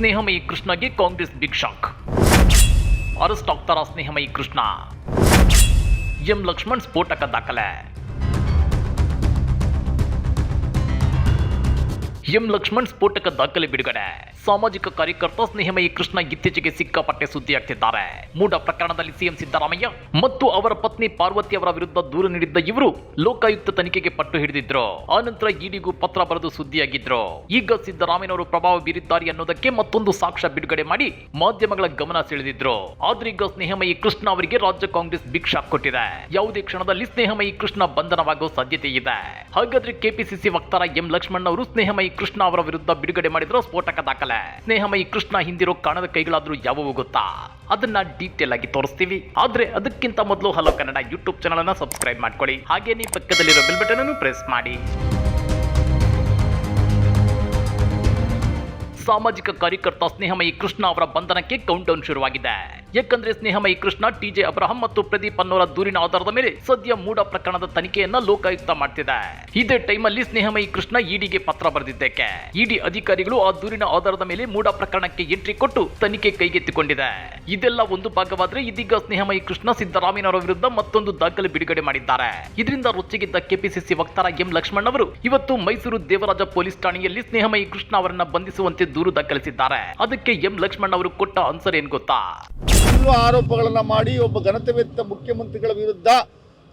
ಸ್ನೇಹಮಯಿ ಕೃಷ್ಣಗೆ Congress big shock. Arrest ಆಗ್ತಾರ Snehamayi Krishna? M Lakshman ಸ್ಫೋಟಕ ದಾಖಲೆ. ಎಂ ಲಕ್ಷ್ಮಣ್ ಸ್ಫೋಟಕ ದಾಖಲೆ ಬಿಡುಗಡೆ. ಸಾಮಾಜಿಕ ಕಾರ್ಯಕರ್ತ ಸ್ನೇಹಮಯಿ ಕೃಷ್ಣ ಇತ್ತೀಚೆಗೆ ಸಿಕ್ಕಾಪಟ್ಟೆ ಸುದ್ದಿಯಾಗ್ತಿದ್ದಾರೆ. ಮೂಡ ಪ್ರಕರಣದಲ್ಲಿ ಸಿಎಂ ಸಿದ್ದರಾಮಯ್ಯ ಮತ್ತು ಅವರ ಪತ್ನಿ ಪಾರ್ವತಿ ಅವರ ವಿರುದ್ಧ ದೂರು ನೀಡಿದ್ದ ಇವರು ಲೋಕಾಯುಕ್ತ ತನಿಖೆಗೆ ಪಟ್ಟು ಹಿಡಿದಿದ್ರು. ಆನಂತರ ಇಡಿಗೂ ಪತ್ರ ಬರೆದು ಸುದ್ದಿಯಾಗಿದ್ರು. ಈಗ ಸಿದ್ದರಾಮಯ್ಯನವರು ಪ್ರಭಾವ ಬೀರಿದ್ದಾರೆ ಅನ್ನೋದಕ್ಕೆ ಮತ್ತೊಂದು ಸಾಕ್ಷ್ಯ ಬಿಡುಗಡೆ ಮಾಡಿ ಮಾಧ್ಯಮಗಳ ಗಮನ ಸೆಳೆದಿದ್ರು. ಆದ್ರೀಗ ಸ್ನೇಹಮಯಿ ಕೃಷ್ಣ ಅವರಿಗೆ ರಾಜ್ಯ ಕಾಂಗ್ರೆಸ್ ಶಾಕ್ ಕೊಟ್ಟಿದೆ. ಯಾವುದೇ ಕ್ಷಣದಲ್ಲಿ ಸ್ನೇಹಮಯಿ ಕೃಷ್ಣ ಬಂಧನವಾಗುವ ಸಾಧ್ಯತೆ ಇದೆ. ಹಾಗಾದ್ರೆ ಕೆಪಿಸಿಸಿ ವಕ್ತಾರ ಎಂ ಲಕ್ಷ್ಮಣ್ ಅವರು ಸ್ನೇಹಮಯಿ ಕೃಷ್ಣ ಅವರ ವಿರುದ್ಧ ಬಿಡುಗಡೆ ಮಾಡಿದ್ರು ಸ್ಫೋಟಕ ದಾಖಲೆ. ಸ್ನೇಹಮಯಿ ಕೃಷ್ಣ ಹಿಂದಿರೋ ಕಾಣದ ಕೈಗಳಾದ್ರೂ ಯಾವುವು ಗೊತ್ತಾ? ಅದನ್ನ ಡೀಟೇಲ್ ಆಗಿ ತೋರಿಸ್ತೀವಿ. ಆದ್ರೆ ಅದಕ್ಕಿಂತ ಮೊದಲು ಹಲೋ ಕನ್ನಡ ಯೂಟ್ಯೂಬ್ ಚಾನಲ್ ಅನ್ನ ಸಬ್ಸ್ಕ್ರೈಬ್ ಮಾಡ್ಕೊಳ್ಳಿ. ಹಾಗೇನೇ ಪಕ್ಕದಲ್ಲಿರೋ ಬೆಲ್ ಬಟನ್ ಅನ್ನು ಪ್ರೆಸ್ ಮಾಡಿ. ಸಾಮಾಜಿಕ ಕಾರ್ಯಕರ್ತ ಸ್ನೇಹಮಯಿ ಕೃಷ್ಣ ಅವರ ಬಂಧನಕ್ಕೆ ಕೌಂಟ್ ಡೌನ್ ಶುರುವಾಗಿದೆ. ಯಾಕಂದ್ರೆ ಸ್ನೇಹಮಯಿ ಕೃಷ್ಣ ಟಿಜೆ ಅಬ್ರಹಂ ಮತ್ತು ಪ್ರದೀಪ್ ಅನ್ನೋರ ದೂರಿನ ಆಧಾರದ ಮೇಲೆ ಸದ್ಯ ಮೂಡ ಪ್ರಕರಣದ ತನಿಖೆಯನ್ನ ಲೋಕಾಯುಕ್ತ ಮಾಡ್ತಿದೆ. ಇದೇ ಟೈಮಲ್ಲಿ ಸ್ನೇಹಮಯಿ ಕೃಷ್ಣ ಇಡಿಗೆ ಪತ್ರ ಬರೆದಿದ್ದಕ್ಕೆ. ಇಡಿ ಅಧಿಕಾರಿಗಳು ಆ ದೂರಿನ ಆಧಾರದ ಮೇಲೆ ಮೂಡ ಪ್ರಕರಣಕ್ಕೆ ಎಂಟ್ರಿ ಕೊಟ್ಟು ತನಿಖೆ ಕೈಗೆತ್ತಿಕೊಂಡಿದೆ. ಇದೆಲ್ಲ ಒಂದು ಭಾಗವಾದ್ರೆ ಇದೀಗ ಸ್ನೇಹಮಯಿ ಕೃಷ್ಣ ಸಿದ್ದರಾಮಯ್ಯನವರ ವಿರುದ್ಧ ಮತ್ತೊಂದು ದಾಖಲೆ ಬಿಡುಗಡೆ ಮಾಡಿದ್ದಾರೆ. ಇದರಿಂದ ರೊಚ್ಚಿಗಿದ್ದ ಕೆಪಿಸಿಸಿ ವಕ್ತಾರ ಎಂ ಲಕ್ಷ್ಮಣ್ ಅವರು, ಇವತ್ತು ಮೈಸೂರು ದೇವರಾಜ ಪೊಲೀಸ್ ಠಾಣೆಯಲ್ಲಿ ಸ್ನೇಹಮಯಿ ಕೃಷ್ಣ ಅವರನ್ನ ಬಂಧಿಸುವಂತೆ ದೂರು ದಾಖಲಿಸಿದ್ದಾರೆ. ಅದಕ್ಕೆ ಎಂ ಲಕ್ಷ್ಮಣ್ ಅವರು ಕೊಟ್ಟ ಆನ್ಸರ್ ಏನ್ ಗೊತ್ತಾ? ಆರೋಪಗಳನ್ನ ಮಾಡಿ ಒಬ್ಬ ಘನತೆವೆತ್ತ ಮುಖ್ಯಮಂತ್ರಿಗಳ ವಿರುದ್ಧ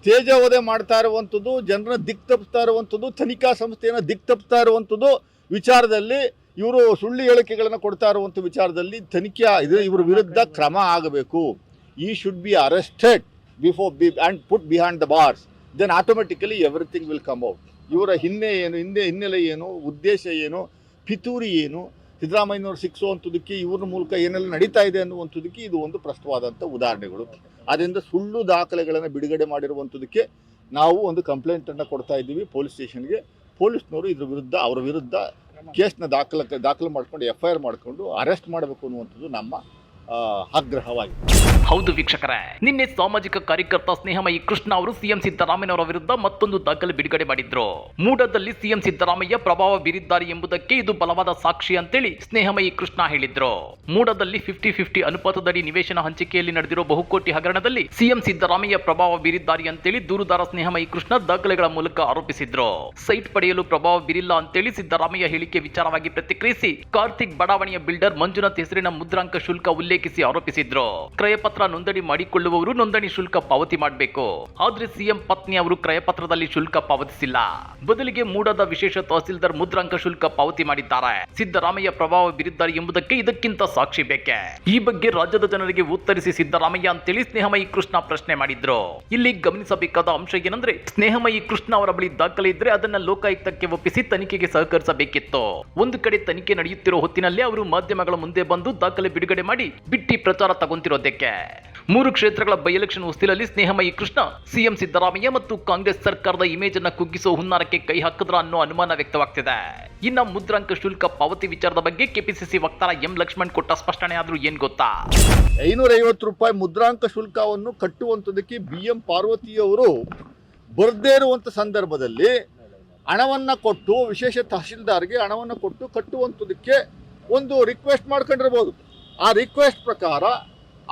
ತೇಜವಧೆ ಮಾಡ್ತಾ ಇರುವಂಥದ್ದು ಜನರ ದಿಕ್ ತಪ್ಪಿಸ್ತಾ ಇರುವಂಥದ್ದು, ತನಿಖಾ ಸಂಸ್ಥೆಯನ್ನು ದಿಕ್ ತಪ್ಪಿಸ್ತಾ ಇರುವಂಥದ್ದು ವಿಚಾರದಲ್ಲಿ ಇವರು ಸುಳ್ಳು ಹೇಳಿಕೆಗಳನ್ನು ಕೊಡ್ತಾ ಇರುವಂಥ ವಿಚಾರದಲ್ಲಿ ತನಿಖೆ ಇದು ಇವರ ವಿರುದ್ಧ ಕ್ರಮ ಆಗಬೇಕು. ಈ should be arrested before be and put behind the bars then automatically everything will come out ಇವರ ಹಿನ್ನೆ ಏನು, ಹಿಂದೆ ಹಿನ್ನೆಲೆ ಏನು, ಉದ್ದೇಶ ಏನು, ಪಿತೂರಿ ಏನು ಸಿದ್ದರಾಮಯ್ಯನವರು ಸಿಕ್ಕಿಸುವಂಥದ್ದಕ್ಕೆ ಇವ್ರ ಮೂಲಕ ಏನೆಲ್ಲ ನಡೀತಾ ಇದೆ ಅನ್ನುವಂಥದ್ದಕ್ಕೆ ಇದು ಒಂದು ಪ್ರಸ್ತುತವಾದಂಥ ಉದಾಹರಣೆಗಳು. ಆದ್ದರಿಂದ ಸುಳ್ಳು ದಾಖಲೆಗಳನ್ನು ಬಿಡುಗಡೆ ಮಾಡಿರುವಂಥದ್ದಕ್ಕೆ ನಾವು ಒಂದು ಕಂಪ್ಲೇಂಟನ್ನು ಕೊಡ್ತಾ ಇದ್ದೀವಿ ಪೊಲೀಸ್ ಸ್ಟೇಷನ್ಗೆ. ಪೊಲೀಸ್ನವರು ಇದ್ರ ವಿರುದ್ಧ, ಅವರ ವಿರುದ್ಧ ಕೇಸ್ನ ದಾಖಲೆ ದಾಖಲು ಮಾಡ್ಕೊಂಡು ಎಫ್ ಐ ಆರ್ ಮಾಡಿಕೊಂಡು ಅರೆಸ್ಟ್ ಮಾಡಬೇಕು ಅನ್ನುವಂಥದ್ದು ನಮ್ಮ ಆಗ್ರಹವಾಗಿದೆ ಹೌದು ವೀಕ್ಷಕರೇ, ನಿನ್ನೆ ಸಾಮಾಜಿಕ ಕಾರ್ಯಕರ್ತ ಸ್ನೇಹಮಯಿ ಕೃಷ್ಣ ಅವರು ಸಿಎಂ ಸಿದ್ದರಾಮಯ್ಯನವರ ವಿರುದ್ಧ ಮತ್ತೊಂದು ದಾಖಲೆ ಬಿಡುಗಡೆ ಮಾಡಿದ್ರು. ಮೂಡದಲ್ಲಿ ಸಿಎಂ ಸಿದ್ದರಾಮಯ್ಯ ಪ್ರಭಾವ ಬೀರಿದ್ದಾರೆ ಎಂಬುದಕ್ಕೆ ಇದು ಬಲವಾದ ಸಾಕ್ಷಿ ಅಂತೇಳಿ ಸ್ನೇಹಮಯಿ ಕೃಷ್ಣ ಹೇಳಿದ್ರು. ಮೂಡದಲ್ಲಿ ಫಿಫ್ಟಿ ಫಿಫ್ಟಿ ಅನುಪಾತದಡಿ ನಿವೇಶನ ಹಂಚಿಕೆಯಲ್ಲಿ ನಡೆದಿರೋ ಬಹುಕೋಟಿ ಹಗರಣದಲ್ಲಿ ಸಿಎಂ ಸಿದ್ದರಾಮಯ್ಯ ಪ್ರಭಾವ ಬೀರಿದ್ದಾರೆ ಅಂತೇಳಿ ದೂರುದಾರ ಸ್ನೇಹಮಯಿ ಕೃಷ್ಣ ದಾಖಲೆಗಳ ಮೂಲಕ ಆರೋಪಿಸಿದ್ರು. ಸೈಟ್ ಪಡೆಯಲು ಪ್ರಭಾವ ಬೀರಿಲ್ಲ ಅಂತೇಳಿ ಸಿದ್ದರಾಮಯ್ಯ ಹೇಳಿಕೆ ವಿಚಾರವಾಗಿ ಪ್ರತಿಕ್ರಿಯಿಸಿ, ಕಾರ್ತಿಕ್ ಬಡಾವಣೆಯ ಬಿಲ್ಡರ್ ಮಂಜುನಾಥ್ ಹೆಸರಿನ ಮುದ್ರಾಂಕ ಶುಲ್ಕ ಉಲ್ಲೇಖಿಸಿ ಆರೋಪಿಸಿದ್ರು. ಕ್ರಯಪತ್ರ ನೋಂದಣಿ ಮಾಡಿಕೊಳ್ಳುವವರು ನೋಂದಣಿ ಶುಲ್ಕ ಪಾವತಿ ಮಾಡಬೇಕು. ಆದ್ರೆ ಸಿಎಂ ಪತ್ನಿ ಅವರು ಕ್ರಯಪತ್ರದಲ್ಲಿ ಶುಲ್ಕ ಪಾವತಿಸಿಲ್ಲ. ಬದಲಿಗೆ ಮೂಡದ ವಿಶೇಷ ತಹಸೀಲ್ದಾರ್ ಮುದ್ರಾಂಕ ಶುಲ್ಕ ಪಾವತಿ ಮಾಡಿದ್ದಾರೆ. ಸಿದ್ದರಾಮಯ್ಯ ಪ್ರಭಾವ ಬೀರಿದ್ದಾರೆ ಎಂಬುದಕ್ಕೆ ಇದಕ್ಕಿಂತ ಸಾಕ್ಷಿ ಬೇಕೆ? ಈ ಬಗ್ಗೆ ರಾಜ್ಯದ ಜನರಿಗೆ ಉತ್ತರಿಸಿ ಸಿದ್ದರಾಮಯ್ಯ ಅಂತೇಳಿ ಸ್ನೇಹಮಯಿ ಕೃಷ್ಣ ಪ್ರಶ್ನೆ ಮಾಡಿದ್ರು. ಇಲ್ಲಿ ಗಮನಿಸಬೇಕಾದ ಅಂಶ ಏನಂದ್ರೆ, ಸ್ನೇಹಮಯಿ ಕೃಷ್ಣ ಅವರ ಬಳಿ ದಾಖಲೆ ಇದ್ರೆ ಅದನ್ನ ಲೋಕಾಯುಕ್ತಕ್ಕೆ ಒಪ್ಪಿಸಿ ತನಿಖೆಗೆ ಸಹಕರಿಸಬೇಕಿತ್ತು. ಒಂದು ಕಡೆ ತನಿಖೆ ನಡೆಯುತ್ತಿರುವ ಹೊತ್ತಿನಲ್ಲಿ ಅವರು ಮಾಧ್ಯಮಗಳ ಮುಂದೆ ಬಂದು ದಾಖಲೆ ಬಿಡುಗಡೆ ಮಾಡಿ ಬಿಟ್ಟಿ ಪ್ರಚಾರ ತಗೊಂತಿರೋದಕ್ಕೆ. ಮೂರು ಕ್ಷೇತ್ರಗಳ ಬೈ ಎಲೆಕ್ಷನ್ ಹೊಸ್ತಿಲಲ್ಲಿ ಸ್ನೇಹಮಯಿ ಕೃಷ್ಣ, ಸಿಎಂ ಸಿದ್ದರಾಮಯ್ಯ ಮತ್ತು ಕಾಂಗ್ರೆಸ್ ಸರ್ಕಾರದ ಇಮೇಜ್ ಅನ್ನ ಕುಗ್ಗಿಸೋ ಹುನ್ನಾರಕ್ಕೆ ಕೈ ಹಾಕಿದ್ರ ಅನ್ನೋ ಅನುಮಾನ ವ್ಯಕ್ತವಾಗ್ತಿದೆ. ಇನ್ನ ಮುದ್ರಾಂಕ ಶುಲ್ಕ ಪಾವತಿ ವಿಚಾರದ ಬಗ್ಗೆ ಕೆಪಿಸಿಸಿ ವಕ್ತಾರ ಎಂ ಲಕ್ಷ್ಮಣ್ ಕೊಟ್ಟ ಸ್ಪಷ್ಟನೆ ಆದ್ರೂ ಏನ್ ಗೊತ್ತಾ? ಐನೂರ ಐವತ್ತು ರೂಪಾಯಿ ಮುದ್ರಾಂಕ ಶುಲ್ಕವನ್ನು ಕಟ್ಟುವಂಥದ್ದಕ್ಕೆ ಬಿ ಎಂ ಪಾರ್ವತಿಯವರು ಬರ್ದೇ ಇರುವಂಥ ಸಂದರ್ಭದಲ್ಲಿ ಹಣವನ್ನು ಕೊಟ್ಟು, ವಿಶೇಷ ತಹಶೀಲ್ದಾರ್ಗೆ ಹಣವನ್ನು ಕೊಟ್ಟು ಕಟ್ಟುವಂಥದ್ದಕ್ಕೆ ಒಂದು ರಿಕ್ವೆಸ್ಟ್ ಮಾಡ್ಕೊಂಡಿರ್ಬೋದು. ಆ ರಿಕ್ವೆಸ್ಟ್ ಪ್ರಕಾರ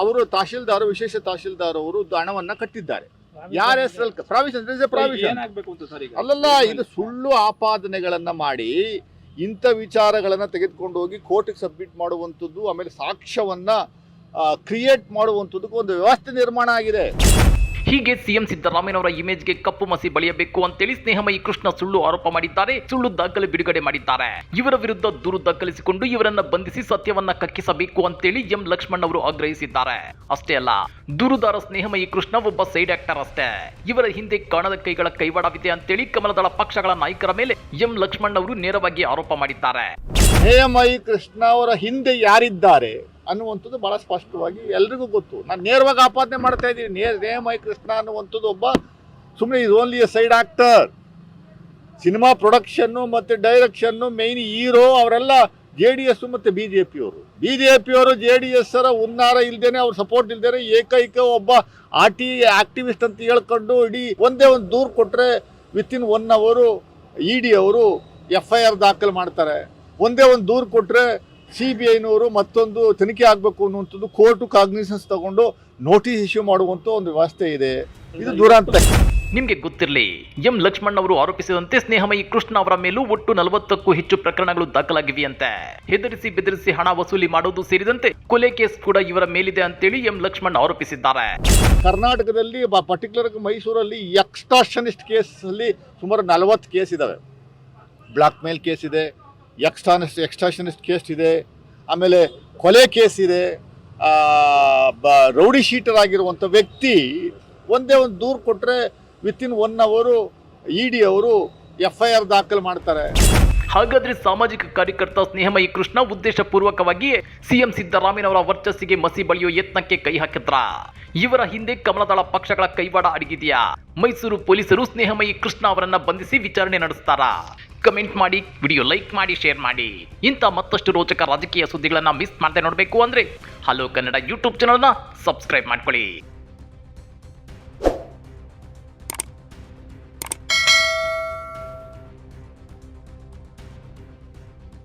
ಅವರು ತಹಶೀಲ್ದಾರ್ ವಿಶೇಷ ತಹಶೀಲ್ದಾರ್ ಅವರು ಹಣವನ್ನ ಕಟ್ಟಿದ್ದಾರೆ. ಯಾರ ಹೆಸರಲ್ಲಿ ಪ್ರಾವಿಷನ್ ಪ್ರಾವಿಷನ್. ಅಲ್ಲಲ್ಲ ಇದು ಸುಳ್ಳು ಆಪಾದನೆಗಳನ್ನ ಮಾಡಿ ಇಂಥ ವಿಚಾರಗಳನ್ನ ತೆಗೆದುಕೊಂಡು ಹೋಗಿ ಕೋರ್ಟಿಗೆ ಸಬ್ಮಿಟ್ ಮಾಡುವಂಥದ್ದು ಆಮೇಲೆ ಸಾಕ್ಷ್ಯವನ್ನ ಕ್ರಿಯೇಟ್ ಮಾಡುವಂಥದ್ದಕ್ಕೆ ಒಂದು ವ್ಯವಸ್ಥೆ ನಿರ್ಮಾಣ ಆಗಿದೆ. ಹೀಗೆ ಸಿಎಂ ಸಿದ್ದರಾಮಯ್ಯನವರ ಇಮೇಜ್ಗೆ ಕಪ್ಪು ಮಸಿ ಬಳಿಯಬೇಕು ಅಂತೇಳಿ ಸ್ನೇಹಮಯಿ ಕೃಷ್ಣ ಸುಳ್ಳು ಆರೋಪ ಮಾಡಿದ್ದಾರೆ, ಸುಳ್ಳು ದಾಖಲೆ ಬಿಡುಗಡೆ ಮಾಡಿದ್ದಾರೆ. ಇವರ ವಿರುದ್ಧ ದೂರು ದಾಖಲಿಸಿಕೊಂಡು ಇವರನ್ನ ಬಂಧಿಸಿ ಸತ್ಯವನ್ನ ಕಕ್ಕಿಸಬೇಕು ಅಂತೇಳಿ ಎಂ ಲಕ್ಷ್ಮಣ್ ಅವರು ಆಗ್ರಹಿಸಿದ್ದಾರೆ. ಅಷ್ಟೇ ಅಲ್ಲ, ದೂರುದಾರ ಸ್ನೇಹಮಯಿ ಕೃಷ್ಣ ಒಬ್ಬ ಸೈಡ್ ಆಕ್ಟರ್ ಅಷ್ಟೇ. ಇವರ ಹಿಂದೆ ಕಾಣದ ಕೈಗಳ ಕೈವಾಡವಿದೆ ಅಂತೇಳಿ ಕಮಲದಳ ಪಕ್ಷಗಳ ನಾಯಕರ ಮೇಲೆ ಎಂ ಲಕ್ಷ್ಮಣ್ ಅವರು ನೇರವಾಗಿ ಆರೋಪ ಮಾಡಿದ್ದಾರೆ. ಕೃಷ್ಣ ಅವರ ಹಿಂದೆ ಯಾರಿದ್ದಾರೆ? ಅನ್ನುವಂಥದ್ದು ಬಹಳ ಸ್ಪಷ್ಟವಾಗಿ ಎಲ್ರಿಗೂ ಗೊತ್ತು. ನಾನು ನೇರವಾಗಿ ಆಪಾದನೆ ಮಾಡ್ತಾ ಇದ್ದೀನಿ. ನೇ ನೇಮೈ ಕೃಷ್ಣ ಅನ್ನುವಂಥದ್ದು ಒಬ್ಬ ಸುಮ್ಮನೆ is only a side actor cinema production ಮತ್ತು ಡೈರೆಕ್ಷನ್ನು ಮೇಯ್ನ್ ಹೀರೋ ಅವರೆಲ್ಲ ಜೆ ಡಿ ಎಸ್ ಮತ್ತು ಬಿ ಜೆ ಪಿಯವರು ಬಿ ಜೆ ಪಿಯವರು ಜೆ ಡಿ ಎಸ್ಸರ ಉನ್ನಾರ ಇಲ್ದೇನೆ ಅವ್ರ ಸಪೋರ್ಟ್ ಇಲ್ದೇನೆ ಏಕೈಕ ಒಬ್ಬ ಆರ್ ಟಿ ಆಕ್ಟಿವಿಸ್ಟ್ ಅಂತ ಹೇಳ್ಕೊಂಡು ಇಡೀ ಒಂದೇ ಒಂದು ದೂರು ಕೊಟ್ಟರೆ ವಿತಿನ್ ಒನ್ ಅವರು ಇ ಡಿ ಅವರು ಎಫ್ ಐ ಆರ್ ದಾಖಲು ಮಾಡ್ತಾರೆ. ಒಂದೇ ಒಂದು ದೂರು ಕೊಟ್ಟರೆ ಸಿ ಬಿ ಐನವರು ಮತ್ತೊಂದು ತನಿಖೆ ಆಗಬೇಕು ಅನ್ನುವಂಥದ್ದು ಕೋರ್ಟು ಕಾಗ್ನಿಸನ್ಸ್ ತಗೊಂಡು ನೋಟಿಸ್ ಇಶ್ಯೂ ಮಾಡುವಂಥ ಒಂದು ವ್ಯವಸ್ಥೆ ಇದೆ. ಇದು ದುರಂತ ನಿಮಗೆ ಗೊತ್ತಿರಲಿ ಎಂ ಲಕ್ಷ್ಮಣ್ ಅವರು ಆರೋಪಿಸಿದಂತೆ ಸ್ನೇಹಮಯಿ ಕೃಷ್ಣ ಅವರ ಮೇಲೂ ಒಟ್ಟು ನಲವತ್ತಕ್ಕೂ ಹೆಚ್ಚು ಪ್ರಕರಣಗಳು ದಾಖಲಾಗಿವೆಯಂತೆ. ಹೆದರಿಸಿ ಬೆದರಿಸಿ ಹಣ ವಸೂಲಿ ಮಾಡೋದು ಸೇರಿದಂತೆ ಕೊಲೆ ಕೇಸ್ ಕೂಡ ಇವರ ಮೇಲಿದೆ ಅಂತೇಳಿ ಎಂ ಲಕ್ಷ್ಮಣ್ ಆರೋಪಿಸಿದ್ದಾರೆ. ಕರ್ನಾಟಕದಲ್ಲಿ ಪರ್ಟಿಕ್ಯುಲರ್ ಮೈಸೂರಲ್ಲಿ ಎಕ್ಸ್ಟ್ರಾಷನಿಸ್ಟ್ ಕೇಸಲ್ಲಿ ಸುಮಾರು ನಲವತ್ತು ಕೇಸ್ ಇದ್ದಾವೆ ಬ್ಲಾಕ್ ಮೇಲ್ ಕೇಸ್ ಇದೆ. ಎಕ್ಸ್ಟಾನಿಸ್ಟ್ ಎಕ್ಸ್ಟಾಷನಿಸ್ಟ್ ಕೇಸ್ ಇದೆ. ಆಮೇಲೆ ಕೊಲೆ ಕೇಸ್ ಇದೆ. ಬ, ರೌಡಿ ಶೀಟರ್ ಆಗಿರುವಂಥ ವ್ಯಕ್ತಿ ಒಂದೇ ಒಂದು ದೂರು ಕೊಟ್ಟರೆ ವಿತಿನ್ ಒನ್ ಅವರು ಇ ಡಿ ಅವರು ಎಫ್ ಐ ಆರ್ ದಾಖಲು ಮಾಡ್ತಾರೆ. ಹಾಗಾದ್ರೆ ಸಾಮಾಜಿಕ ಕಾರ್ಯಕರ್ತ ಸ್ನೇಹಮಯಿ ಕೃಷ್ಣ ಉದ್ದೇಶಪೂರ್ವಕವಾಗಿ ಸಿಎಂ ಸಿದ್ದರಾಮಯ್ಯನವರ ವರ್ಚಸ್ಸಿಗೆ ಮಸಿ ಬಳಿಯೋ ಯತ್ನಕ್ಕೆ ಕೈ ಹಾಕಿದ್ರ? ಇವರ ಹಿಂದೆ ಕಮಲದಳ ಪಕ್ಷಗಳ ಕೈವಾಡ ಅಡಗಿದೆಯಾ? ಮೈಸೂರು ಪೊಲೀಸರು ಸ್ನೇಹಮಯಿ ಕೃಷ್ಣ ಅವರನ್ನ ಬಂಧಿಸಿ ವಿಚಾರಣೆ ನಡೆಸ್ತಾರಾ? ಕಮೆಂಟ್ ಮಾಡಿ ವಿಡಿಯೋ ಲೈಕ್ ಮಾಡಿ ಶೇರ್ ಮಾಡಿ. ಇಂಥ ಮತ್ತಷ್ಟು ರೋಚಕ ರಾಜಕೀಯ ಸುದ್ದಿಗಳನ್ನು ಮಿಸ್ ಮಾಡದೆ ನೋಡಬೇಕು ಅಂದರೆ ಹಲೋ ಕನ್ನಡ ಯೂಟ್ಯೂಬ್ ಚಾನಲ್ನ ಸಬ್ಸ್ಕ್ರೈಬ್ ಮಾಡ್ಕೊಳ್ಳಿ.